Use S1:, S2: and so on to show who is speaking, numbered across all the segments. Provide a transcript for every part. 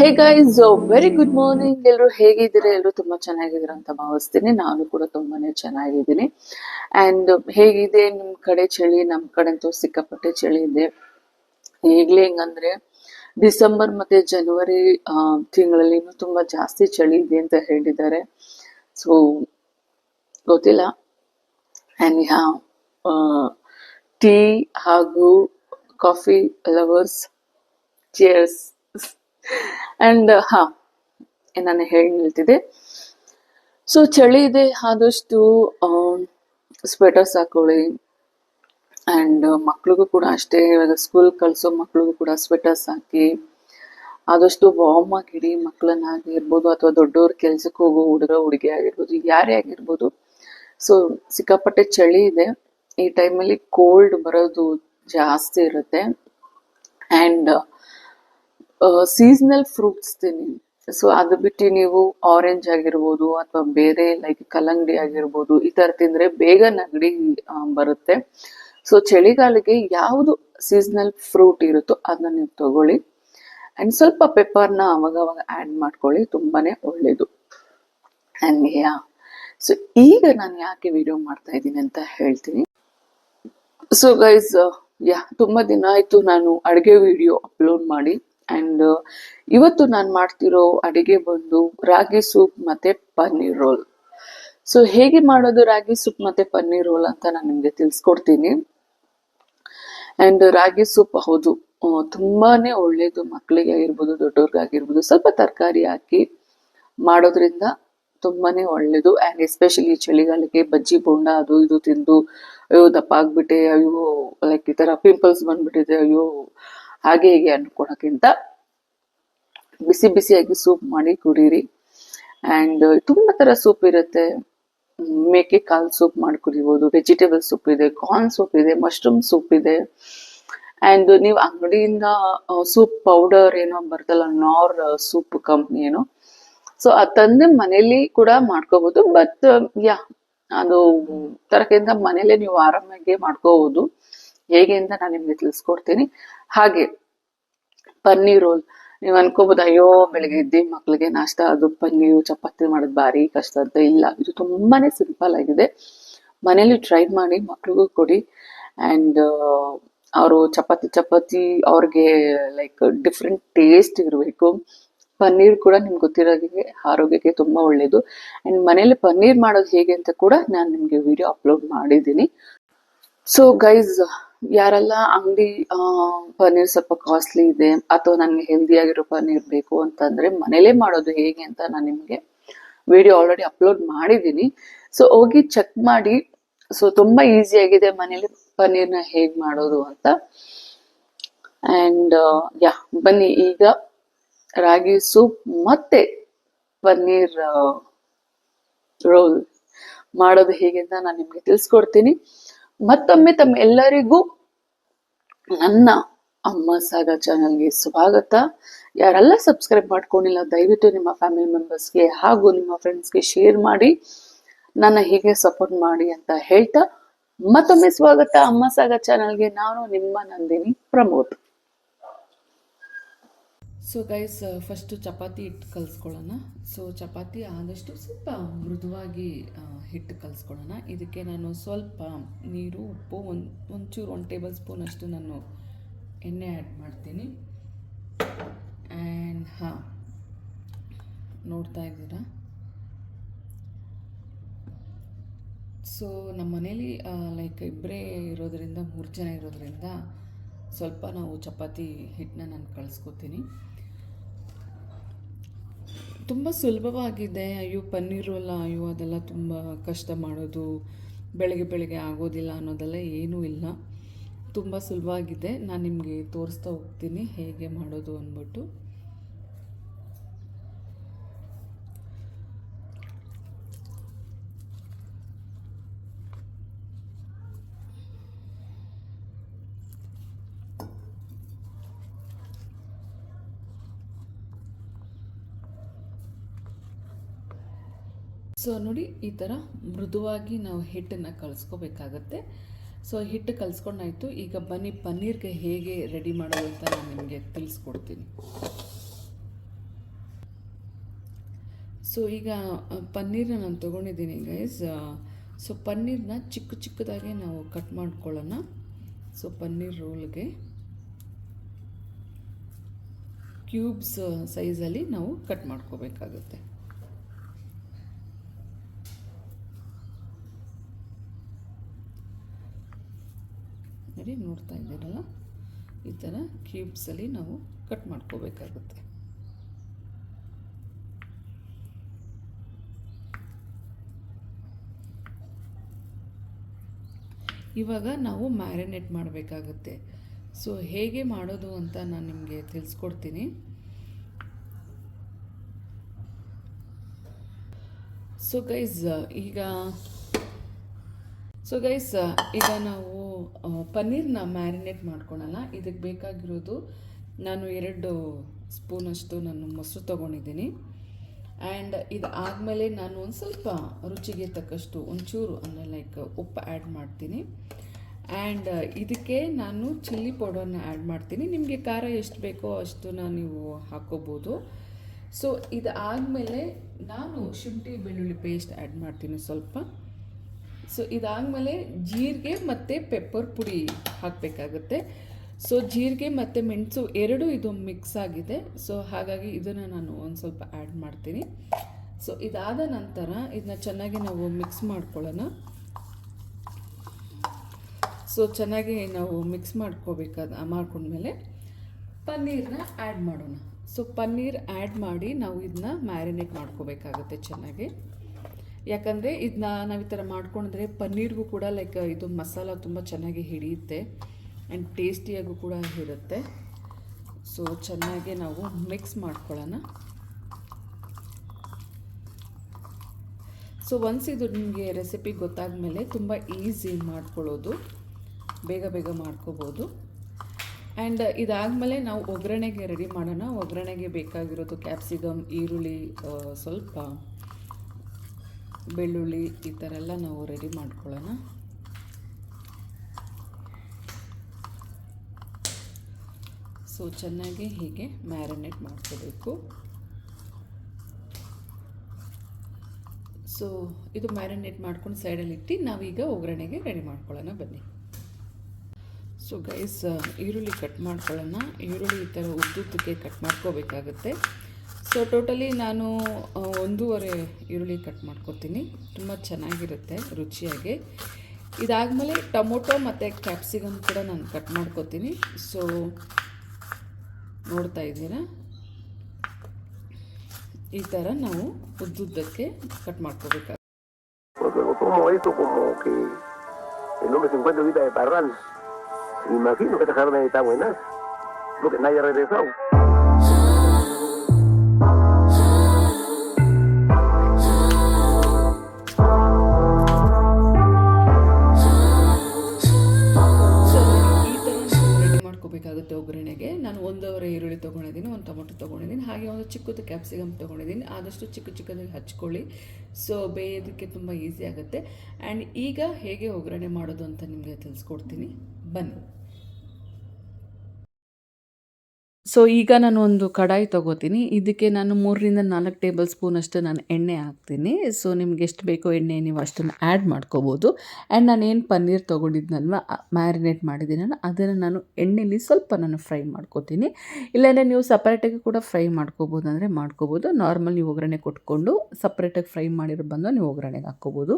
S1: Hey guys very good morning ಎಲ್ಲರೂ ಹೇಗಿದ್ದೀರಾ? ಎಲ್ಲರೂ ತುಂಬಾ ಚೆನ್ನಾಗಿದ್ದೀರಾ ಅಂತ ಭಾವಿಸ್ತೀನಿ. ನಾನು ಕೂಡ ತುಂಬಾನೇ ಚೆನ್ನಾಗಿದ್ದೀನಿ. ಅಂಡ್ ಹೇಗಿದೆ ನಿಮ್ ಕಡೆ ಚಳಿ? ನಮ್ ಕಡೆ ಅಂತೂ ಸಿಕ್ಕಾಪಟ್ಟೆ ಚಳಿ ಇದೆ. ಈಗಲೇ ಹೆಂಗಂದ್ರೆ ಡಿಸೆಂಬರ್ ಮತ್ತೆ ಜನವರಿ ತಿಂಗಳಲ್ಲಿ ಇನ್ನೂ ತುಂಬಾ ಜಾಸ್ತಿ ಚಳಿ ಇದೆ ಅಂತ ಹೇಳಿದ್ದಾರೆ. ಸೊ ಗೊತ್ತಿಲ್ಲ. ಅಂಡ್ ಯಾ ಟೀ ಹಾಗೂ ಕಾಫಿ ಲವರ್ಸ್ ಚೇರ್ಸ್ ಅಂಡ್ ಹಾ ನಾನು ಹೇಳಿ ನಿಲ್ತಿದೆ ಸೊ ಚಳಿ ಇದೆ, ಆದಷ್ಟು ಸ್ವೆಟರ್ಸ್ ಹಾಕೊಳ್ಳಿ ಅಂಡ್ ಮಕ್ಳಿಗೂ ಕೂಡ ಅಷ್ಟೇ, ಇವಾಗ ಸ್ಕೂಲ್ ಕಳಿಸೋ ಮಕ್ಳಿಗೂ ಕೂಡ ಸ್ವೆಟರ್ಸ್ ಹಾಕಿ ಆದಷ್ಟು ವಾರ್ಮ್ ಆಗಿಡಿ ಮಕ್ಕಳನ್ನಾಗಿರ್ಬೋದು ಅಥವಾ ದೊಡ್ಡವ್ರ ಕೆಲ್ಸಕ್ಕೆ ಹೋಗೋ ಹುಡುಗ, ಹುಡುಗಿ ಆಗಿರ್ಬೋದು, ಯಾರೇ ಆಗಿರ್ಬೋದು. ಸೊ ಸಿಕ್ಕಾಪಟ್ಟೆ ಚಳಿ ಇದೆ. ಈ ಟೈಮಲ್ಲಿ ಕೋಲ್ಡ್ ಬರೋದು ಜಾಸ್ತಿ ಇರುತ್ತೆ. ಅಂಡ್ ಸೀಸನಲ್ ಫ್ರೂಟ್ಸ್ ತಿನ್ನಿ. ಸೊ ಅದು ಬಿಟ್ಟು ನೀವು ಆರೆಂಜ್ ಆಗಿರ್ಬೋದು ಅಥವಾ ಬೇರೆ ಲೈಕ್ ಕಲ್ಲಂಗಡಿ ಆಗಿರ್ಬೋದು ಈ ತರ ತಿಂದ್ರೆ ಬೇಗ ನೆಗಡಿ ಬರುತ್ತೆ. ಸೊ ಚಳಿಗಾಲಕ್ಕೆ ಯಾವುದು ಸೀಸನಲ್ ಫ್ರೂಟ್ ಇರುತ್ತೋ ಅದನ್ನ ನೀವು ತಗೊಳ್ಳಿ. ಅಂಡ್ ಸ್ವಲ್ಪ ಪೆಪ್ಪರ್ನ ಅವಾಗ ಅವಾಗ ಆ್ಯಡ್ ಮಾಡ್ಕೊಳ್ಳಿ, ತುಂಬಾನೇ ಒಳ್ಳೇದು. ಅಂಡ್ ಯಾ ಸೊ ಈಗ ನಾನು ಯಾಕೆ ವಿಡಿಯೋ ಮಾಡ್ತಾ ಇದ್ದೀನಿ ಅಂತ ಹೇಳ್ತೀನಿ. ಸೊ ಗೈಸ್ ಯಾ, ತುಂಬಾ ದಿನ ಆಯ್ತು ನಾನು ಅಡುಗೆ ವಿಡಿಯೋ ಅಪ್ಲೋಡ್ ಮಾಡಿ. ಅಂಡ್ ಇವತ್ತು ನಾನು ಮಾಡ್ತಿರೋ ಅಡಿಗೆ ಬಂದು ರಾಗಿ ಸೂಪ್ ಮತ್ತೆ ಪನ್ನೀರ್ ರೋಲ್. ಸೊ ಹೇಗೆ ಮಾಡೋದು ರಾಗಿ ಸೂಪ್ ಮತ್ತೆ ಪನ್ನೀರ್ ರೋಲ್ ಅಂತ ನಾನು ನಿಮ್ಗೆ ತಿಳಿಸ್ಕೊಡ್ತೀನಿ. ಅಂಡ್ ರಾಗಿ ಸೂಪ್ ಹೌದು ತುಂಬಾನೇ ಒಳ್ಳೇದು ಮಕ್ಕಳಿಗೆ ಆಗಿರ್ಬೋದು, ದೊಡ್ಡವ್ರಿಗಾಗಿರ್ಬೋದು. ಸ್ವಲ್ಪ ತರಕಾರಿ ಹಾಕಿ ಮಾಡೋದ್ರಿಂದ ತುಂಬಾನೇ ಒಳ್ಳೇದು. ಅಂಡ್ ಎಸ್ಪೆಷಲಿ ಚಳಿಗಾಲಕ್ಕೆ ಬಜ್ಜಿ ಬೋಂಡ ಅದು ಇದು ತಿಂದು, ಅಯ್ಯೋ ದಪ್ಪ ಆಗ್ಬಿಟ್ಟೆ, ಅಯ್ಯೋ ಲೈಕ್ ಈ ತರ ಪಿಂಪಲ್ಸ್ ಬಂದ್ಬಿಟ್ಟಿದೆ, ಅಯ್ಯೋ ಹಾಗೆ ಹೀಗೆ ಅನ್ಕೊಳಕ್ಕಿಂತ ಬಿಸಿ ಬಿಸಿಯಾಗಿ ಸೂಪ್ ಮಾಡಿ ಕುಡೀರಿ. ಅಂಡ್ ತುಂಬಾ ತರ ಸೂಪ್ ಇರುತ್ತೆ. ಮೇಕೆ ಕಾಲ್ ಸೂಪ್ ಮಾಡಿ ಕುಡಿಬೋದು ವೆಜಿಟೇಬಲ್ ಸೂಪ್ ಇದೆ ಕಾರ್ನ್ ಸೂಪ್ ಇದೆ ಮಶ್ರೂಮ್ ಸೂಪ್ ಇದೆ. ಅಂಡ್ ನೀವು ಅಂಗಡಿಯಿಂದ ಸೂಪ್ ಪೌಡರ್ ಏನೋ ಬರ್ತಲ್ಲ ನಾರ್ ಸೂಪ್ ಕಂಪ್ನಿ ಏನೋ. ಸೊ ಅದು ತಂದು ಮನೇಲಿ ಕೂಡ ಮಾಡ್ಕೋಬಹುದು ಬಟ್ ಯಾ ಅದು ತರಕಿಂತ ಮನೇಲೆ ನೀವು ಆರಾಮಾಗಿ ಮಾಡ್ಕೋಬಹುದು ಹೇಗೆ ಅಂತ ನಾನು ನಿಮ್ಗೆ ತಿಳಿಸ್ಕೊಡ್ತೀನಿ. ಹಾಗೆ, ಪನ್ನೀರ್ ರೋಲ್ ನೀವು ಅನ್ಕೋಬಹುದು ಅಯ್ಯೋ, ಬೆಳಿಗ್ಗೆ ಎದ್ದಿ ಮಕ್ಳಿಗೆ ನಾಷ್ಟ, ಅದು ಪನ್ನೀರು, ಚಪಾತಿ ಮಾಡೋದು ಭಾರಿ ಕಷ್ಟ ಅಂತ ಇಲ್ಲ. ಇದು ತುಂಬಾನೇ ಸಿಂಪಲ್ ಆಗಿದೆ. ಮನೇಲಿ ಟ್ರೈ ಮಾಡಿ ಮಕ್ಳಿಗೂ ಕೊಡಿ. ಅಂಡ್ ಅವರು ಚಪಾತಿ ಚಪಾತಿ ಅವ್ರಿಗೆ ಲೈಕ್ ಡಿಫ್ರೆಂಟ್ ಟೇಸ್ಟ್ ಇರಬೇಕು. ಪನ್ನೀರ್ ಕೂಡ ನಿಮ್ಗೆ ಗೊತ್ತಿರೋರಿಗೆ, ಆರೋಗ್ಯಕ್ಕೆ ತುಂಬಾ ಒಳ್ಳೇದು. ಅಂಡ್ ಮನೇಲಿ ಪನ್ನೀರ್ ಮಾಡೋದು ಹೇಗೆ ಅಂತ ಕೂಡ ನಾನು ನಿಮ್ಗೆ ವಿಡಿಯೋ ಅಪ್ಲೋಡ್ ಮಾಡಿದ್ದೀನಿ. ಸೊ ಗೈಸ್ ಯಾರೆಲ್ಲ ಅಂಗಡಿ ಪನ್ನೀರ್ ಸ್ವಲ್ಪ ಕಾಸ್ಟ್ಲಿ ಇದೆ ಅಥವಾ ನನಗೆ ಹೆಲ್ದಿ ಆಗಿರೋ ಪನ್ನೀರ್ ಬೇಕು ಅಂತಂದ್ರೆ ಮನೇಲೆ ಮಾಡೋದು ಹೇಗೆ ಅಂತ ನಾನು ನಿಮಗೆ ವಿಡಿಯೋ ಆಲ್ರೆಡಿ ಅಪ್ಲೋಡ್ ಮಾಡಿದ್ದೀನಿ. ಸೊ ಹೋಗಿ ಚೆಕ್ ಮಾಡಿ. ಸೊ ತುಂಬಾ ಈಸಿ ಆಗಿದೆ ಮನೇಲಿ ಪನ್ನೀರ್ನ ಹೇಗ್ ಮಾಡೋದು ಅಂತ. ಅಂಡ್ ಯಾ, ಬನ್ನಿ ಈಗ ರಾಗಿ ಸೂಪ್ ಮತ್ತೆ ಪನ್ನೀರ್ ರೋಲ್ ಮಾಡೋದು ಹೇಗೆ ಅಂತ ನಾನು ನಿಮ್ಗೆ ತಿಳಿಸ್ಕೊಡ್ತೀನಿ. ಮತ್ತೊಮ್ಮೆ ತಮ್ಮ ಎಲ್ಲರಿಗೂ ನನ್ನ ಅಮ್ಮ ಸಾಗ ಚಾನಲ್ಗೆ ಸ್ವಾಗತ. ಯಾರೆಲ್ಲ ಸಬ್ಸ್ಕ್ರೈಬ್ ಮಾಡ್ಕೊಂಡಿಲ್ಲ, ದಯವಿಟ್ಟು ನಿಮ್ಮ ಫ್ಯಾಮಿಲಿ ಮೆಂಬರ್ಸ್ಗೆ ಹಾಗೂ ನಿಮ್ಮ ಫ್ರೆಂಡ್ಸ್ಗೆ ಶೇರ್ ಮಾಡಿ, ನನ್ನ ಹೀಗೆ ಸಪೋರ್ಟ್ ಮಾಡಿ ಅಂತ ಹೇಳ್ತಾ ಮತ್ತೊಮ್ಮೆ ಸ್ವಾಗತ. ಅಮ್ಮ ಸಾಗ ಚಾನಲ್ಗೆ ನಾನು ನಿಮ್ಮ Nandini Pramod. So guys first chapati ಹಿಟ್ಟು ಕಲಿಸ್ಕೊಳ್ಳೋಣ. ಸೊ ಚಪಾತಿ ಆದಷ್ಟು ಸ್ವಲ್ಪ ಮೃದುವಾಗಿ ಹಿಟ್ಟು ಕಲಿಸ್ಕೊಳ್ಳೋಣ. ಇದಕ್ಕೆ ನಾನು ಸ್ವಲ್ಪ ನೀರು, ಉಪ್ಪು, ಒಂದು, ಒಂಚೂರು, ಒಂದು ಟೇಬಲ್ ಸ್ಪೂನ್ ಅಷ್ಟು ನಾನು ಎಣ್ಣೆ ಆ್ಯಡ್ ಮಾಡ್ತೀನಿ. ಆ್ಯಂಡ್ ಹಾಂ, ನೋಡ್ತಾ ಇದ್ದೀರಾ? ಸೊ ನಮ್ಮ ಮನೇಲಿ ಲೈಕ್ ಇಬ್ಬರೇ ಇರೋದರಿಂದ, ಮೂರು ಜನ ಇರೋದರಿಂದ ಸ್ವಲ್ಪ ನಾವು ಚಪಾತಿ ಹಿಟ್ಟನ್ನ ನಾನು ಕಳಿಸ್ಕೊತೀನಿ ತುಂಬ ಸುಲಭವಾಗಿದೆ. ಅಯ್ಯೋ, ಪನ್ನೀರ್ ಅಲ್ಲ ಅಯ್ಯೋ, ಅದೆಲ್ಲ ತುಂಬ ಕಷ್ಟ ಮಾಡೋದು, ಬೆಳಗ್ಗೆ ಬೆಳಗ್ಗೆ ಆಗೋದಿಲ್ಲ ಅನ್ನೋದೆಲ್ಲ ಏನೂ ಇಲ್ಲ. ತುಂಬ ಸುಲಭವಾಗಿದೆ. ನಾನು ನಿಮಗೆ ತೋರಿಸ್ತಾ ಹೋಗ್ತೀನಿ ಹೇಗೆ ಮಾಡೋದು ಅಂದ್ಬಿಟ್ಟು. ಸೊ ನೋಡಿ, ಈ ಥರ ಮೃದುವಾಗಿ ನಾವು ಹಿಟ್ಟನ್ನು ಕಲಿಸ್ಕೋಬೇಕಾಗತ್ತೆ ಸೊ ಹಿಟ್ಟು ಕಲಿಸ್ಕೊಂಡಾಯ್ತು ಈಗ ಬನ್ನಿ, ಪನ್ನೀರ್ಗೆ ಹೇಗೆ ರೆಡಿ ಮಾಡೋದು ಅಂತ ನಾನು ನಿಮಗೆ ತಿಳಿಸ್ಕೊಡ್ತೀನಿ.
S2: ಸೊ ಈಗ ಪನ್ನೀರನ್ನ ಪನ್ನೀರ್ನ ನಾನು ತೊಗೊಂಡಿದ್ದೀನಿ ಗೈಸ್ ಸೊ ಪನ್ನೀರನ್ನ ಚಿಕ್ಕ ಚಿಕ್ಕದಾಗೆ ನಾವು ಕಟ್ ಮಾಡ್ಕೊಳ್ಳೋಣ. ಸೊ ಪನ್ನೀರ್ ರೋಲ್ಗೆ ಕ್ಯೂಬ್ಸ್ ಸೈಜಲ್ಲಿ ನಾವು ಕಟ್ ಮಾಡ್ಕೋಬೇಕಾಗುತ್ತೆ. ನೋಡಿ ನೋಡ್ತಾ ಇದ್ದೀರಲ್ಲ? ಈ ಥರ ಕ್ಯೂಬ್ಸಲ್ಲಿ ನಾವು ಕಟ್ ಮಾಡ್ಕೋಬೇಕಾಗುತ್ತೆ. ಇವಾಗ ನಾವು ಮ್ಯಾರಿನೇಟ್ ಮಾಡಬೇಕಾಗುತ್ತೆ. ಸೊ ಹೇಗೆ ಮಾಡೋದು ಅಂತ ನಾನು ನಿಮಗೆ ತಿಳಿಸ್ಕೊಡ್ತೀನಿ. ಸೊ ಗೈಸ್ ಈಗ ಸೊ ಗೈಸ್ ಈಗ ನಾವು ಪನ್ನೀರ್ನ ಮ್ಯಾರಿನೇಟ್ ಮಾಡ್ಕೊಳಲ್ಲ. ಇದಕ್ಕೆ ಬೇಕಾಗಿರೋದು ನಾನು ಎರಡು ಸ್ಪೂನಷ್ಟು ನಾನು ಮೊಸರು ತೊಗೊಂಡಿದ್ದೀನಿ. ಆ್ಯಂಡ್ ಇದು ಆದಮೇಲೆ ನಾನು ಒಂದು ಸ್ವಲ್ಪ ರುಚಿಗೆ ತಕ್ಕಷ್ಟು ಒಂಚೂರು, ಅಂದರೆ ಲೈಕ್ ಉಪ್ಪು ಆ್ಯಡ್ ಮಾಡ್ತೀನಿ. ಆ್ಯಂಡ್ ಇದಕ್ಕೆ ನಾನು ಚಿಲ್ಲಿ ಪೌಡರ್ನ ಆ್ಯಡ್ ಮಾಡ್ತೀನಿ. ನಿಮಗೆ ಖಾರ ಎಷ್ಟು ಬೇಕೋ ಅಷ್ಟನ್ನ ನೀವು ಹಾಕೋಬೋದು. ಸೊ ಇದಾದಮೇಲೆ ನಾನು ಶುಂಠಿ, ಬೆಳ್ಳುಳ್ಳಿ ಪೇಸ್ಟ್ ಆ್ಯಡ್ ಮಾಡ್ತೀನಿ ಸ್ವಲ್ಪ. ಸೊ ಇದಾದಮೇಲೆ ಜೀರಿಗೆ ಮತ್ತು ಪೆಪ್ಪರ್ ಪುಡಿ ಹಾಕಬೇಕಾಗುತ್ತೆ. ಸೊ ಜೀರಿಗೆ ಮತ್ತು ಮೆಣಸು ಎರಡು ಇದು ಮಿಕ್ಸ್ ಆಗಿದೆ. ಸೊ ಹಾಗಾಗಿ ಇದನ್ನು ನಾನು ಒಂದು ಸ್ವಲ್ಪ ಆ್ಯಡ್ ಮಾಡ್ತೀನಿ. ಸೊ ಇದಾದ ನಂತರ ಇದನ್ನ ಚೆನ್ನಾಗಿ ನಾವು ಮಿಕ್ಸ್ ಮಾಡ್ಕೊಳ್ಳೋಣ. ಸೊ ಚೆನ್ನಾಗಿ ನಾವು ಮಿಕ್ಸ್ ಮಾಡ್ಕೋಬೇಕಾದ, ಮಾಡ್ಕೊಂಡ್ಮೇಲೆ ಪನ್ನೀರನ್ನ ಆ್ಯಡ್ ಮಾಡೋಣ. ಸೊ ಪನ್ನೀರ್ ಆ್ಯಡ್ ಮಾಡಿ ನಾವು ಇದನ್ನ ಮ್ಯಾರಿನೇಟ್ ಮಾಡ್ಕೋಬೇಕಾಗುತ್ತೆ ಚೆನ್ನಾಗಿ. ಯಾಕಂದರೆ ಇದನ್ನ ನಾವು ಈ ಥರ ಮಾಡ್ಕೊಂಡ್ರೆ ಪನ್ನೀರ್ಗೂ ಕೂಡ ಲೈಕ್ ಇದು ಮಸಾಲ ತುಂಬ ಚೆನ್ನಾಗಿ ಹಿಡಿಯುತ್ತೆ ಆ್ಯಂಡ್ ಟೇಸ್ಟಿಯಾಗೂ ಕೂಡ ಇರುತ್ತೆ. ಸೊ ಚೆನ್ನಾಗಿ ನಾವು ಮಿಕ್ಸ್ ಮಾಡ್ಕೊಳ್ಳೋಣ. ಸೊ ಒನ್ಸ್ ಇದು ನಿಮಗೆ ರೆಸಿಪಿ ಗೊತ್ತಾದ ತುಂಬ ಈಸಿ ಮಾಡ್ಕೊಳ್ಳೋದು. ಬೇಗ ಬೇಗ ಮಾಡ್ಕೋಬೋದು. ಆ್ಯಂಡ್ ಇದಾದಮೇಲೆ ನಾವು ಒಗ್ಗರಣೆಗೆ ರೆಡಿ ಮಾಡೋಣ. ಒಗ್ಗರಣೆಗೆ ಬೇಕಾಗಿರೋದು ಕ್ಯಾಪ್ಸಿಕಮ್ ಈರುಳ್ಳಿ ಸ್ವಲ್ಪ ಬೆಳ್ಳುಳ್ಳಿ ಈ ಥರ ಎಲ್ಲ ನಾವು ರೆಡಿ ಮಾಡ್ಕೊಳ್ಳೋಣ. ಸೊ ಚೆನ್ನಾಗಿ ಹೀಗೆ ಮ್ಯಾರಿನೇಟ್ ಮಾಡ್ಕೋಬೇಕು. ಸೊ ಇದು ಮ್ಯಾರಿನೇಟ್ ಮಾಡ್ಕೊಂಡು ಸೈಡಲ್ಲಿ ಇಟ್ಟು ನಾವೀಗ ಒಗ್ಗರಣೆಗೆ ರೆಡಿ ಮಾಡ್ಕೊಳ್ಳೋಣ ಬನ್ನಿ. ಸೊ ಗೈಸ್ ಈರುಳ್ಳಿ ಕಟ್ ಮಾಡ್ಕೊಳ್ಳೋಣ. ಈರುಳ್ಳಿ ಈ ಥರ ಉದ್ದುದ್ದಕ್ಕೆ ಕಟ್ ಮಾಡ್ಕೋಬೇಕಾಗುತ್ತೆ. ಸೊ ಟೋಟಲಿ ನಾನು ಒಂದೂವರೆ ಈರುಳ್ಳಿ ಕಟ್ ಮಾಡ್ಕೊತೀನಿ. ತುಂಬ ಚೆನ್ನಾಗಿರುತ್ತೆ, ರುಚಿಯಾಗಿ. ಇದಾದಮೇಲೆ ಟೊಮೊಟೊ ಮತ್ತು ಕ್ಯಾಪ್ಸಿಕಮ್ ಕೂಡ ನಾನು ಕಟ್ ಮಾಡ್ಕೋತೀನಿ. ಸೊ ನೋಡ್ತಾ ಇದ್ದೀರಾ? ಈ ಥರ ನಾವು ಉದ್ದುದ್ದಕ್ಕೆ ಕಟ್ ಮಾಡ್ಕೋಬೇಕಾಗ
S3: Porque nadie
S2: regresó. ಕ್ಯಾಪ್ಸಿಕಮ್ ತೊಗೊಂಡಿದ್ದೀನಿ. ಆದಷ್ಟು ಚಿಕ್ಕ ಚಿಕ್ಕದಾಗಿ ಹಚ್ಕೊಳ್ಳಿ. ಸೊ ಬೇಯೋದಕ್ಕೆ ತುಂಬ ಈಸಿ ಆಗುತ್ತೆ. ಆ್ಯಂಡ್ ಈಗ ಹೇಗೆ ಒಗ್ಗರಣೆ ಮಾಡೋದು ಅಂತ ನಿಮಗೆ ತಿಳಿಸ್ಕೊಡ್ತೀನಿ. ಬನ್ನಿ. ಸೊ ಈಗ ನಾನು ಒಂದು ಕಡಾಯಿ ತೊಗೋತೀನಿ. ಇದಕ್ಕೆ ನಾನು ಮೂರರಿಂದ ನಾಲ್ಕು ಟೇಬಲ್ ಸ್ಪೂನ್ ಸ್ಪೂನಷ್ಟು ನಾನು ಎಣ್ಣೆ ಹಾಕ್ತೀನಿ. ಸೊ ನಿಮ್ಗೆ ಎಷ್ಟು ಬೇಕೋ ಎಣ್ಣೆ ನೀವು ಅಷ್ಟನ್ನು ಆ್ಯಡ್ ಮಾಡ್ಕೋಬೋದು. ಆ್ಯಂಡ್ ನಾನೇನು ಪನ್ನೀರ್ ತೊಗೊಂಡಿದ್ನಲ್ವ ಮ್ಯಾರಿನೇಟ್ ಮಾಡಿದ್ದೀನಲ್ಲ ಅದನ್ನು ನಾನು ಎಣ್ಣೆಲಿ ಸ್ವಲ್ಪ ನಾನು ಫ್ರೈ ಮಾಡ್ಕೋತೀನಿ. ಇಲ್ಲಾಂದರೆ ನೀವು ಸಪ್ರೇಟಾಗಿ ಕೂಡ ಫ್ರೈ ಮಾಡ್ಕೋಬೋದು ಅಂದರೆ ಮಾಡ್ಕೋಬೋದು. ನಾರ್ಮಲ್ ನೀವು ಒಗ್ಗರಣೆ ಕೊಟ್ಕೊಂಡು ಸಪ್ರೇಟಾಗಿ ಫ್ರೈ ಮಾಡಿರೋ ಬಂದು ನೀವು ಒಗ್ಗರಣೆಗೆ ಹಾಕ್ಕೋಬೋದು.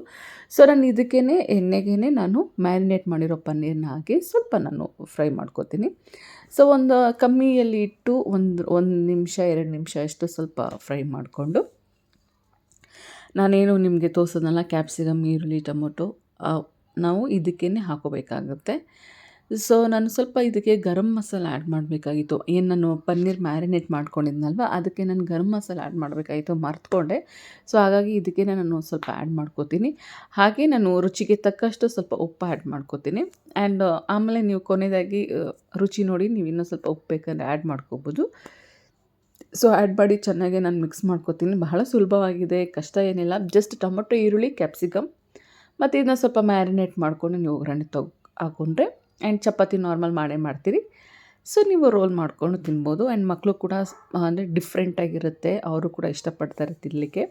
S2: ಸೊ ನಾನು ಇದಕ್ಕೇ ಎಣ್ಣೆಗೇ ನಾನು ಮ್ಯಾರಿನೇಟ್ ಮಾಡಿರೋ ಪನ್ನೀರ್ನ ಹಾಕಿ ಸ್ವಲ್ಪ ನಾನು ಫ್ರೈ ಮಾಡ್ಕೋತೀನಿ. ಸೊ ಒಂದು ಕಮ್ಮಿಯಲ್ಲಿ ಇಟ್ಟು ಒಂದು ಒಂದು ನಿಮಿಷ, ಎರಡು ನಿಮಿಷ ಅಷ್ಟು ಸ್ವಲ್ಪ ಫ್ರೈ ಮಾಡಿಕೊಂಡು ನಾನೇನು ನಿಮಗೆ ತೋರಿಸೋದಲ್ಲ, ಕ್ಯಾಪ್ಸಿಕಮ್, ಈರುಳ್ಳಿ, ಟೊಮೊಟೊ ನಾವು ಇದಕ್ಕೇ ಹಾಕೋಬೇಕಾಗುತ್ತೆ. ಸೊ ನಾನು ಸ್ವಲ್ಪ ಇದಕ್ಕೆ ಗರಂ ಮಸಾಲ ಆ್ಯಡ್ ಮಾಡಬೇಕಾಗಿತ್ತು. ಏನು ನಾನು ಪನ್ನೀರ್ ಮ್ಯಾರಿನೇಟ್ ಮಾಡ್ಕೊಂಡಿದ್ನಲ್ವ? ಅದಕ್ಕೆ ನಾನು ಗರಂ ಮಸಾಲ ಆ್ಯಡ್ ಮಾಡಬೇಕಾಗಿತ್ತು, ಮರ್ತ್ಕೊಂಡೆ. ಸೊ ಹಾಗಾಗಿ ಇದಕ್ಕೆ ನಾನು ಸ್ವಲ್ಪ ಆ್ಯಡ್ ಮಾಡ್ಕೋತೀನಿ. ಹಾಗೆ ನಾನು ರುಚಿಗೆ ತಕ್ಕಷ್ಟು ಸ್ವಲ್ಪ ಉಪ್ಪು ಆ್ಯಡ್ ಮಾಡ್ಕೋತೀನಿ. ಆ್ಯಂಡ್ ಆಮೇಲೆ ನೀವು ಕೊನೆಯದಾಗಿ ರುಚಿ ನೋಡಿ, ನೀವು ಇನ್ನೂ ಸ್ವಲ್ಪ ಉಪ್ಪು ಬೇಕಂದ್ರೆ ಆ್ಯಡ್ ಮಾಡ್ಕೋಬೋದು. ಸೊ ಆ್ಯಡ್ ಮಾಡಿ ಚೆನ್ನಾಗಿ ನಾನು ಮಿಕ್ಸ್ ಮಾಡ್ಕೋತೀನಿ. ಬಹಳ ಸುಲಭವಾಗಿದೆ, ಕಷ್ಟ ಏನಿಲ್ಲ. ಜಸ್ಟ್ ಟೊಮೊಟೊ, ಈರುಳ್ಳಿ ಕ್ಯಾಪ್ಸಿಕಮ್ ಮತ್ತು ಇದನ್ನ ಸ್ವಲ್ಪ ಮ್ಯಾರಿನೇಟ್ ಮಾಡ್ಕೊಂಡು ನೀವು ಒಗ್ಗರಣೆ ತಗೊ ಹಾಕ್ಕೊಂಡ್ರೆ ಆ್ಯಂಡ್ ಚಪಾತಿ ನಾರ್ಮಲ್ ಮಾಡೇ ಮಾಡ್ತೀರಿ. ಸೊ, ನೀವು ರೋಲ್ ಮಾಡಿಕೊಂಡು ತಿನ್ಬೋದು. ಆ್ಯಂಡ್ ಮಕ್ಕಳು ಕೂಡ ಅಂದರೆ ಡಿಫ್ರೆಂಟಾಗಿರುತ್ತೆ ಅವರು ಕೂಡ ಇಷ್ಟಪಡ್ತಾರೆ ತಿನ್ನಲಿಕ್ಕೆ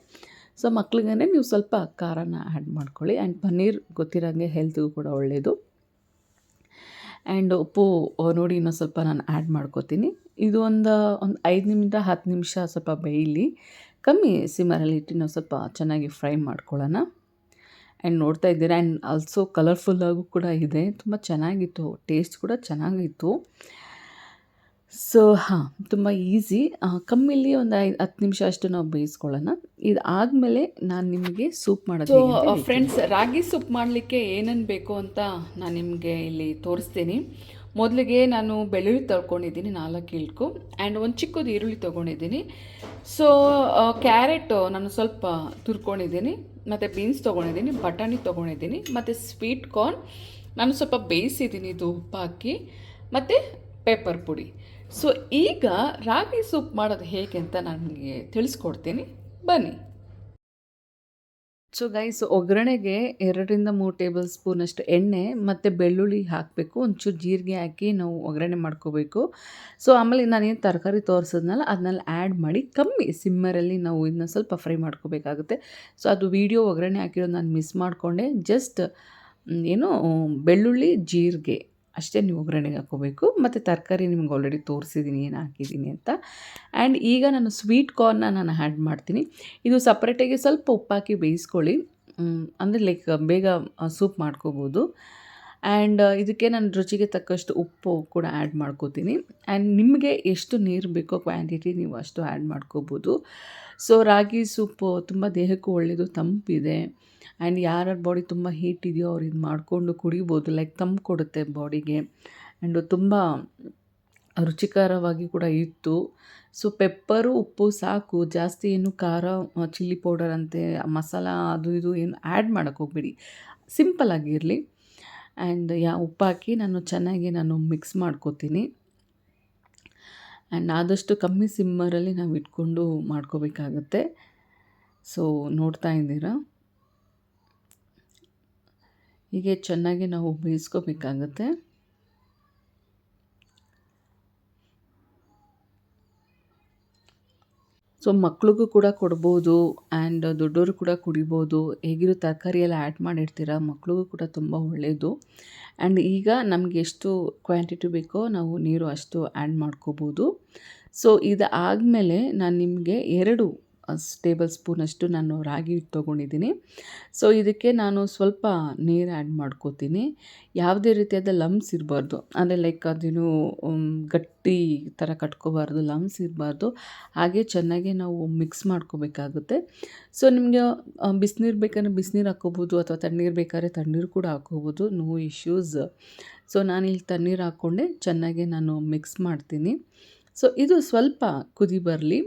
S2: ಸೊ ಮಕ್ಳಿಗೇ ನೀವು ಸ್ವಲ್ಪ ಖಾರನ ಆ್ಯಡ್ ಮಾಡ್ಕೊಳ್ಳಿ. ಆ್ಯಂಡ್ ಪನ್ನೀರ್ ಗೊತ್ತಿರೋಂಗೆ ಹೆಲ್ತ್ಗೂ ಕೂಡ ಒಳ್ಳೆಯದು ಆ್ಯಂಡ್ ಉಪ್ಪು ನೋಡಿ ಇನ್ನೊಂದು ಸ್ವಲ್ಪ ನಾನು ಆ್ಯಡ್ ಮಾಡ್ಕೋತೀನಿ. ಇದು ಒಂದು ಒಂದು ಐದು ನಿಮಿಷ ಹತ್ತು ನಿಮಿಷ ಸ್ವಲ್ಪ ಬೇಯಲಿ. ಕಮ್ಮಿ ಸಿಮರಲ್ಲಿ ಇಟ್ಟು ನಾವು ಸ್ವಲ್ಪ ಚೆನ್ನಾಗಿ ಫ್ರೈ ಮಾಡ್ಕೊಳ್ಳೋಣ. ಆ್ಯಂಡ್ ನೋಡ್ತಾ ಇದ್ದೀರಾ ಆ್ಯಂಡ್ ಆಲ್ಸೋ ಕಲರ್ಫುಲ್ಲಾಗೂ ಕೂಡ ಇದೆ. ತುಂಬ ಚೆನ್ನಾಗಿತ್ತು. ಟೇಸ್ಟ್ ಕೂಡ ಚೆನ್ನಾಗಿತ್ತು. ಸೊ ಹಾಂ ತುಂಬ ಈಸಿ. ಕಮ್ಮಿಲಿ ಒಂದು ಐದು ಹತ್ತು ನಿಮಿಷ ಅಷ್ಟು ನಾವು ಬೇಯಿಸ್ಕೊಳ್ಳೋಣ. ಇದು ಆದಮೇಲೆ ನಾನು ನಿಮಗೆ ಸೂಪ್ ಮಾಡೋದು ಫ್ರೆಂಡ್ಸ್ ರಾಗಿ ಸೂಪ್ ಮಾಡಲಿಕ್ಕೆ ಏನೇನು ಬೇಕು ಅಂತ ನಾನು ನಿಮಗೆ ಇಲ್ಲಿ ತೋರಿಸ್ತೀನಿ. ಮೊದಲಿಗೆ ನಾನು ಬೆಳ್ಳುಳ್ಳಿ ತೊಳ್ಕೊಂಡಿದ್ದೀನಿ, ನಾಲ್ಕು ಇಳ್ಕು ಆ್ಯಂಡ್ ಒಂದು ಚಿಕ್ಕದು ಈರುಳ್ಳಿ ತೊಗೊಂಡಿದ್ದೀನಿ. ಸೊ ಕ್ಯಾರೆಟ್ ನಾನು ಸ್ವಲ್ಪ ತುರ್ಕೊಂಡಿದ್ದೀನಿ, ಮತ್ತು ಬೀನ್ಸ್ ತೊಗೊಂಡಿದ್ದೀನಿ, ಬಟಾಣಿ ತೊಗೊಂಡಿದ್ದೀನಿ, ಮತ್ತು ಸ್ವೀಟ್ ಕಾರ್ನ್ ನಾನು ಸ್ವಲ್ಪ ಬೇಯಿಸಿದ್ದೀನಿ ಇದು ಉಪ್ಪು ಹಾಕಿ ಮತ್ತು ಪೇಪರ್ ಪುಡಿ. ಸೊ ಈಗ ರಾಗಿ ಸೂಪ್ ಮಾಡೋದು ಹೇಗೆ ಅಂತ ನಾನು ನಿಮಗೆ ತಿಳಿಸ್ಕೊಡ್ತೀನಿ. ಬನ್ನಿ. ಸೊ ಗೈಸ್ ಒಗ್ಗರಣೆಗೆ ಎರಡರಿಂದ ಮೂರು ಟೇಬಲ್ ಸ್ಪೂನಷ್ಟು ಎಣ್ಣೆ, ಮತ್ತು ಬೆಳ್ಳುಳ್ಳಿ ಹಾಕಬೇಕು. ಒಂಚೂರು ಜೀರಿಗೆ ಹಾಕಿ ನಾವು ಒಗ್ಗರಣೆ ಮಾಡ್ಕೋಬೇಕು. ಸೊ ಆಮೇಲೆ ನಾನೇನು ತರಕಾರಿ ತೋರಿಸಿದ್ನಲ್ಲ ಅದನ್ನೆಲ್ಲ ಆ್ಯಡ್ ಮಾಡಿ ಕಮ್ಮಿ ಸಿಮ್ಮರಲ್ಲಿ ನಾವು ಇದನ್ನ ಸ್ವಲ್ಪ ಫ್ರೈ ಮಾಡ್ಕೋಬೇಕಾಗುತ್ತೆ. ಸೊ ಅದು ವೀಡಿಯೋ ಒಗ್ಗರಣೆ ಹಾಕಿರೋದು ನಾನು ಮಿಸ್ ಮಾಡಿಕೊಂಡೆ. ಜಸ್ಟ್ ಏನು, ಬೆಳ್ಳುಳ್ಳಿ, ಜೀರಿಗೆ. ಅಷ್ಟೇ ನೀವು ಒಗ್ಗರಣೆಗೆ ಹಾಕೋಬೇಕು ಮತ್ತು ತರಕಾರಿ ನಿಮ್ಗೆ ಆಲ್ರೆಡಿ ತೋರಿಸಿದ್ದೀನಿ ಏನು ಹಾಕಿದ್ದೀನಿ ಅಂತ. ಆ್ಯಂಡ್ ಈಗ ನಾನು ಸ್ವೀಟ್ ಕಾರ್ನ್ನ ನಾನು ಆ್ಯಡ್ ಮಾಡ್ತೀನಿ. ಇದು ಸಪ್ರೇಟಾಗಿ ಸ್ವಲ್ಪ ಉಪ್ಪಾಕಿ ಬೇಯಿಸ್ಕೊಳ್ಳಿ. ಅಂದರೆ ಲೈಕ್ ಬೇಗ ಸೂಪ್ ಮಾಡ್ಕೋಬೋದು. ಆ್ಯಂಡ್ ಇದಕ್ಕೆ ನಾನು ರುಚಿಗೆ ತಕ್ಕಷ್ಟು ಉಪ್ಪು ಕೂಡ ಆ್ಯಡ್ ಮಾಡ್ಕೋತೀನಿ. ಆ್ಯಂಡ್ ನಿಮಗೆ ಎಷ್ಟು ನೀರು ಬೇಕೋ ಕ್ವಾಂಟಿಟಿ ನೀವು ಅಷ್ಟು ಆ್ಯಡ್ ಮಾಡ್ಕೋಬೋದು. ಸೊ ರಾಗಿ ಸೂಪು ತುಂಬ ದೇಹಕ್ಕೂ ಒಳ್ಳೆಯದು ತಂಪಿದೆ. ಆ್ಯಂಡ್ ಯಾರ್ಯಾರ ಬಾಡಿ ತುಂಬ ಹೀಟ್ ಇದೆಯೋ ಅವ್ರು ಇದು ಮಾಡಿಕೊಂಡು ಕುಡಿಬೋದು ಲೈಕ್ ತಂಪು ಕೊಡುತ್ತೆ ಬಾಡಿಗೆ ಆ್ಯಂಡ್ ತುಂಬ ರುಚಿಕರವಾಗಿ ಕೂಡ ಇತ್ತು. ಸೊ ಪೆಪ್ಪರು ಉಪ್ಪು ಸಾಕು, ಜಾಸ್ತಿ ಏನು ಖಾರ ಚಿಲ್ಲಿ ಪೌಡರ್ ಅಂತೆ ಮಸಾಲ ಅದು ಇದು ಏನು ಆ್ಯಡ್ ಮಾಡೋಕ್ಕೆ ಹೋಗ್ಬಿಡಿ. ಸಿಂಪಲ್ ಆಗಿರಲಿ ಆ್ಯಂಡ್ ಯಾ, ಉಪ್ಪು ಹಾಕಿ ನಾನು ಚೆನ್ನಾಗಿ ನಾನು ಮಿಕ್ಸ್ ಮಾಡ್ಕೋತೀನಿ. ಆ್ಯಂಡ್ ಆದಷ್ಟು ಕಮ್ಮಿ ಸಿಮ್ಮರಲ್ಲಿ ನಾವು ಇಟ್ಕೊಂಡು ಮಾಡ್ಕೋಬೇಕಾಗತ್ತೆ. ಸೊ ನೋಡ್ತಾ ಇದ್ದೀರಾ? ಹೀಗೆ ಚೆನ್ನಾಗಿ ನಾವು ಬೇಯಿಸ್ಕೋಬೇಕಾಗತ್ತೆ. ಸೊ ಮಕ್ಳಿಗೂ ಕೂಡ ಕೊಡ್ಬೋದು ಆ್ಯಂಡ್ ದೊಡ್ಡವರು ಕೂಡ ಕುಡಿಬೋದು. ಹೇಗಿರೋ ತರಕಾರಿ ಎಲ್ಲ ಆ್ಯಡ್ ಮಾಡಿರ್ತೀರ, ಮಕ್ಳಿಗೂ ಕೂಡ ತುಂಬ ಒಳ್ಳೆಯದು ಆ್ಯಂಡ್ ಈಗ ನಮಗೆ ಎಷ್ಟು ಕ್ವಾಂಟಿಟಿ ಬೇಕೋ ನಾವು ನೀರು ಅಷ್ಟು ಆ್ಯಡ್ ಮಾಡ್ಕೋಬೋದು. ಸೊ ಇದು ಆದಮೇಲೆ ನಾನು ನಿಮಗೆ ಎರಡು ಟೇಬಲ್ ಸ್ಪೂನಷ್ಟು ನಾನು ರಾಗಿ ಹಿಟ್ಟು ತೊಗೊಂಡಿದ್ದೀನಿ. ಸೊ ಇದಕ್ಕೆ ನಾನು ಸ್ವಲ್ಪ ನೀರು ಆ್ಯಡ್ ಮಾಡ್ಕೋತೀನಿ. ಯಾವುದೇ ರೀತಿಯಾದ ಲಮ್ಸ್ ಇರಬಾರ್ದು. ಅಂದರೆ ಲೈಕ್ ಅದೇನು ಗಟ್ಟಿ ಥರ ಕಟ್ಕೋಬಾರ್ದು ಲಮ್ಸ್ ಇರಬಾರ್ದು. ಹಾಗೆ ಚೆನ್ನಾಗಿ ನಾವು ಮಿಕ್ಸ್ ಮಾಡ್ಕೋಬೇಕಾಗುತ್ತೆ. ಸೊ ನಿಮಗೆ ಬಿಸಿನೀರು ಬೇಕಾದ್ರೆ ಬಿಸಿನೀರು ಹಾಕ್ಕೋಬೋದು ಅಥವಾ ತಣ್ಣೀರು ಬೇಕಾದ್ರೆ ತಣ್ಣೀರು ಕೂಡ ಹಾಕ್ಕೋಬೋದು. ನೋ ಇಶ್ಯೂಸ್ ಸೊ ನಾನು ಇಲ್ಲಿ ತಣ್ಣೀರು ಹಾಕ್ಕೊಂಡೆ. ಚೆನ್ನಾಗಿ ನಾನು ಮಿಕ್ಸ್ ಮಾಡ್ತೀನಿ. ಸೊ ಇದು ಸ್ವಲ್ಪ ಕುದಿ ಬರಲಿ.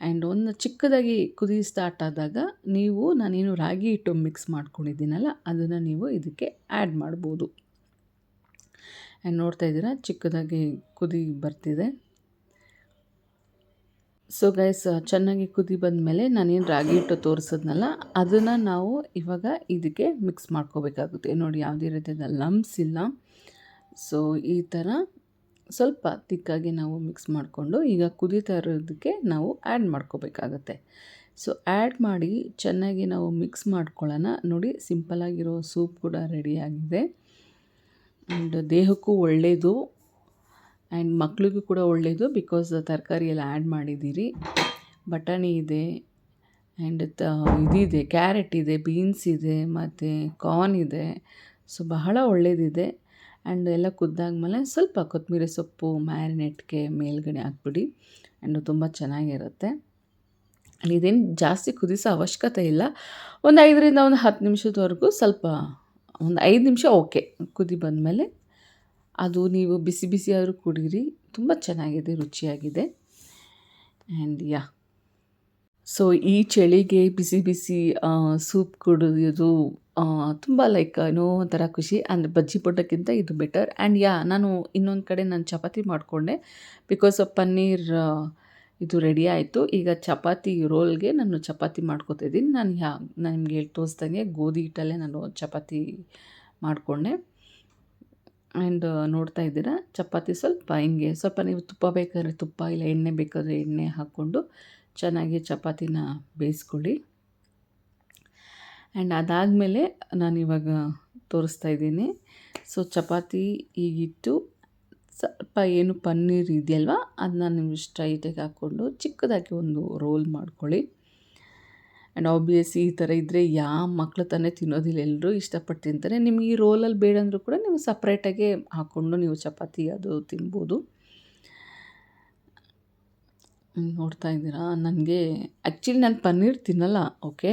S2: ಆ್ಯಂಡ್ ಒಂದು ಚಿಕ್ಕದಾಗಿ ಕುದಿ ಸ್ಟಾರ್ಟ್ ಆದಾಗ ನೀವು ನಾನೇನು ರಾಗಿ ಹಿಟ್ಟು ಮಿಕ್ಸ್ ಮಾಡ್ಕೊಂಡಿದ್ದೀನಲ್ಲ, ಅದನ್ನು ನೀವು ಇದಕ್ಕೆ ಆ್ಯಡ್ ಮಾಡ್ಬೋದು. ಆ್ಯಂಡ್ ನೋಡ್ತಾ ಇದ್ದೀರಾ, ಚಿಕ್ಕದಾಗಿ ಕುದಿ ಬರ್ತಿದೆ. ಸೊ ಗೈಸ್ ಚೆನ್ನಾಗಿ ಕುದಿ ಬಂದಮೇಲೆ ನಾನೇನು ರಾಗಿ ಹಿಟ್ಟು ತೋರಿಸಿದ್ನಲ್ಲ, ಅದನ್ನು ನಾವು ಇವಾಗ ಇದಕ್ಕೆ ಮಿಕ್ಸ್ ಮಾಡ್ಕೋಬೇಕಾಗುತ್ತೆ. ನೋಡಿ, ಯಾವುದೇ ರೀತಿಯಾದ ಲಮ್ಸ್ ಇಲ್ಲ. ಸೊ ಈ ಥರ ಸ್ವಲ್ಪ ತಿಕ್ಕಾಗಿ ನಾವು ಮಿಕ್ಸ್ ಮಾಡಿಕೊಂಡು ಈಗ ಕುದೀತಾ ಇರೋದಕ್ಕೆ ನಾವು ಆ್ಯಡ್ ಮಾಡ್ಕೋಬೇಕಾಗತ್ತೆ. ಸೊ ಆ್ಯಡ್ ಮಾಡಿ ಚೆನ್ನಾಗಿ ನಾವು ಮಿಕ್ಸ್ ಮಾಡ್ಕೊಳ್ಳೋಣ. ನೋಡಿ ಸಿಂಪಲಾಗಿರೋ ಸೂಪ್ ಕೂಡ ರೆಡಿಯಾಗಿದೆ ಆ್ಯಂಡ್ ದೇಹಕ್ಕೂ ಒಳ್ಳೆಯದು ಆ್ಯಂಡ್ ಮಕ್ಕಳಿಗೂ ಕೂಡ ಒಳ್ಳೆಯದು ಬಿಕಾಸ್ ತರಕಾರಿ ಎಲ್ಲ ಆ್ಯಡ್ ಮಾಡಿದ್ದೀರಿ. ಬಟಾಣಿ ಇದೆ ಆ್ಯಂಡ್ ತ, ಇದಿದೆ ಕ್ಯಾರೆಟ್ ಇದೆ ಬೀನ್ಸ್ ಇದೆ, ಮತ್ತು ಕಾರ್ನ್ ಇದೆ. ಸೊ ಬಹಳ ಒಳ್ಳೆಯದಿದೆ ಆ್ಯಂಡ್ ಎಲ್ಲ ಕುದ್ದಾದ್ಮೇಲೆ ಸ್ವಲ್ಪ ಕೊತ್ತಂಬರಿ ಸೊಪ್ಪು ಮ್ಯಾರಿನೇಟ್ಗೆ ಮೇಲ್ಗಡೆ ಹಾಕ್ಬಿಡಿ. ಆ್ಯಂಡ್ ತುಂಬ ಚೆನ್ನಾಗಿರುತ್ತೆ. ಇದೇನು ಜಾಸ್ತಿ ಕುದಿಸೋ ಅವಶ್ಯಕತೆ ಇಲ್ಲ. ಒಂದು ಐದರಿಂದ ಒಂದು ಹತ್ತು ನಿಮಿಷದವರೆಗೂ ಸ್ವಲ್ಪ ಒಂದು ಐದು ನಿಮಿಷ ಓಕೆ. ಕುದಿ ಬಂದಮೇಲೆ ಅದು ನೀವು ಬಿಸಿ ಬಿಸಿಯಾದರೂ ಕುಡೀರಿ. ತುಂಬ ಚೆನ್ನಾಗಿದೆ, ರುಚಿಯಾಗಿದೆ. And yeah. ಸೊ ಈ ಚಳಿಗೆ ಬಿಸಿ ಬಿಸಿ ಸೂಪ್ ಕುಡಿಯೋದು ತುಂಬ ಲೈಕ್ ಏನೋ ಒಂಥರ ಖುಷಿ. ಅಂದರೆ ಬಜ್ಜಿ ಪೊಟ್ಟಕ್ಕಿಂತ ಇದು ಬೆಟರ್ ಆ್ಯಂಡ್ ಯಾ ನಾನು ಇನ್ನೊಂದು ಕಡೆ ನಾನು ಚಪಾತಿ ಮಾಡಿಕೊಂಡೆ. ಬಿಕಾಸ್ ಆಫ್ ಪನ್ನೀರ್ ಇದು ರೆಡಿ ಆಯಿತು. ಈಗ ಚಪಾತಿ ರೋಲ್ಗೆ ನಾನು ಚಪಾತಿ ಮಾಡ್ಕೋತಿದ್ದೀನಿ ನಾನು ಯಾ ನಾನು ನಿಮ್ಗೆ ಹೇಳಿ, ತೋರಿಸ್ದಂಗೆ ಗೋಧಿ ಹಿಟ್ಟಲ್ಲೇ ನಾನು ಚಪಾತಿ ಮಾಡಿಕೊಂಡೆ. ಆ್ಯಂಡ್ ನೋಡ್ತಾ ಇದ್ದೀರಾ? ಚಪಾತಿ ಸ್ವಲ್ಪ ಹಿಂಗೆ, ಸ್ವಲ್ಪ ನೀವು ತುಪ್ಪ ಬೇಕಾದ್ರೆ ತುಪ್ಪ, ಇಲ್ಲ ಎಣ್ಣೆ ಬೇಕಾದರೆ ಎಣ್ಣೆ ಹಾಕ್ಕೊಂಡು ಚೆನ್ನಾಗಿ ಚಪಾತಿನ ಬೇಯಿಸ್ಕೊಳ್ಳಿ. ಆ್ಯಂಡ್ ಅದಾದಮೇಲೆ ನಾನಿವಾಗ ತೋರಿಸ್ತಾ ಇದ್ದೀನಿ. ಸೊ ಚಪಾತಿ ಈಗಿಟ್ಟು ಸ್ವಲ್ಪ ಏನು ಪನ್ನೀರ್ ಇದೆಯಲ್ವ, ಅದನ್ನ ನೀವು ಸ್ಟ್ರೈಟಾಗಿ ಹಾಕ್ಕೊಂಡು ಚಿಕ್ಕದಾಗಿ ಒಂದು ರೋಲ್ ಮಾಡ್ಕೊಳ್ಳಿ. ಆ್ಯಂಡ್ ಆಬ್ವಿಯಸ್ ಈ ಥರ ಇದ್ದರೆ ಯಾವ ಮಕ್ಕಳು ತಾನೇ ತಿನ್ನೋದಿಲ್ಲ ಎಲ್ಲರೂ ಇಷ್ಟಪಟ್ಟು ತಿಂತಾರೆ. ನಿಮಗೆ ಈ ರೋಲಲ್ಲಿ ಬೇಡ ಅಂದರೂ ಕೂಡ ನೀವು ಸಪ್ರೇಟಾಗೆ ಹಾಕ್ಕೊಂಡು ನೀವು ಚಪಾತಿ ಅದು ತಿನ್ಬೋದು. ನೋಡ್ತಾ ಇದ್ದೀರಾ? ನನಗೆ ಆ್ಯಕ್ಚುಲಿ ನಾನು ಪನ್ನೀರ್ ತಿನ್ನಲ್ಲ ಓಕೆ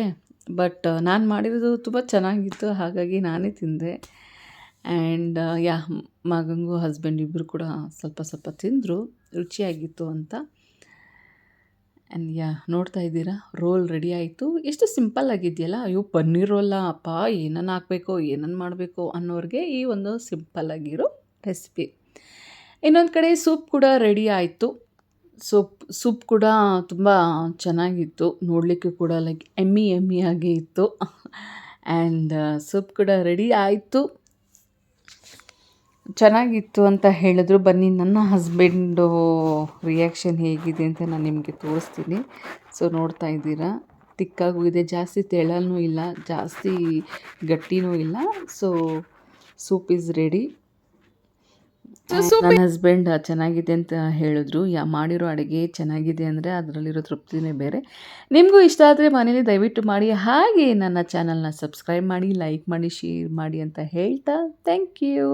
S2: ಬಟ್ ನಾನು ಮಾಡಿರೋದು ತುಂಬ ಚೆನ್ನಾಗಿತ್ತು, ಹಾಗಾಗಿ ನಾನೇ ತಿಂದೆ. ಆ್ಯಂಡ್ ಯಾ ಮಗನಿಗೂ ಹಸ್ಬೆಂಡ್ ಇಬ್ಬರು ಕೂಡ ಸ್ವಲ್ಪ ಸ್ವಲ್ಪ ತಿಂದರು, ರುಚಿಯಾಗಿತ್ತು ಅಂತ. ಆ್ಯಂಡ್ ಯಾ ನೋಡ್ತಾ ಇದ್ದೀರಾ? ರೋಲ್ ರೆಡಿ ಆಯಿತು. ಎಷ್ಟು ಸಿಂಪಲ್ ಆಗಿದೆಯಲ್ಲ? ಅಯ್ಯೋ, ಪನ್ನೀರ್ ರೋಲ ಅಪ್ಪ ಏನನ್ನು ಹಾಕಬೇಕು ಏನನ್ನು ಮಾಡಬೇಕು ಅನ್ನೋರಿಗೆ ಈ ಒಂದು ಸಿಂಪಲ್ ಆಗಿರೋ ರೆಸಿಪಿ ಇನ್ನೊಂದು ಕಡೆ ಸೂಪ್ ಕೂಡ ರೆಡಿ ಆಯಿತು. ಸೂಪ್ ಸೂಪ್ ಕೂಡ ತುಂಬ ಚೆನ್ನಾಗಿತ್ತು. ನೋಡಲಿಕ್ಕೆ ಕೂಡ ಲೈಕ್ ಎಮ್ಮಿ ಎಮ್ಮಿ ಆಗಿ ಇತ್ತು ಆ್ಯಂಡ್ ಸೂಪ್ ಕೂಡ ರೆಡಿ ಆಯಿತು. ಚೆನ್ನಾಗಿತ್ತು ಅಂತ ಹೇಳಿದ್ರು. ಬನ್ನಿ, ನನ್ನ ಹಸ್ಬೆಂಡು ರಿಯಾಕ್ಷನ್ ಹೇಗಿದೆ ಅಂತ ನಾನು ನಿಮಗೆ ತೋರಿಸ್ತೀನಿ. ಸೊ ನೋಡ್ತಾ ಇದ್ದೀರಾ? ತಿಕ್ಕಾಗೂ ಇದೆ. ಜಾಸ್ತಿ ತೆಳನೂ ಇಲ್ಲ. ಜಾಸ್ತಿ ಗಟ್ಟಿನೂ ಇಲ್ಲ. ಸೊ ಸೂಪ್ ಈಸ್ ರೆಡಿ ನನ್ನ ಹಸ್ಬೆಂಡ್ ಚೆನ್ನಾಗಿದೆ ಅಂತ ಹೇಳಿದ್ರು. ಯಾ ಮಾಡಿರೋ ಅಡುಗೆ ಚೆನ್ನಾಗಿದೆ ಅಂದರೆ ಅದರಲ್ಲಿರೋ ತೃಪ್ತಿನೇ ಬೇರೆ. ನಿಮಗೂ ಇಷ್ಟ ಆದರೆ ಮನೇಲಿ ದಯವಿಟ್ಟು ಮಾಡಿ. ಹಾಗೆ ನನ್ನ ಚಾನಲ್ನ ಸಬ್ಸ್ಕ್ರೈಬ್ ಮಾಡಿ ಲೈಕ್ ಮಾಡಿ ಶೇರ್ ಮಾಡಿ ಅಂತ ಹೇಳ್ತಾ ಥ್ಯಾಂಕ್ ಯು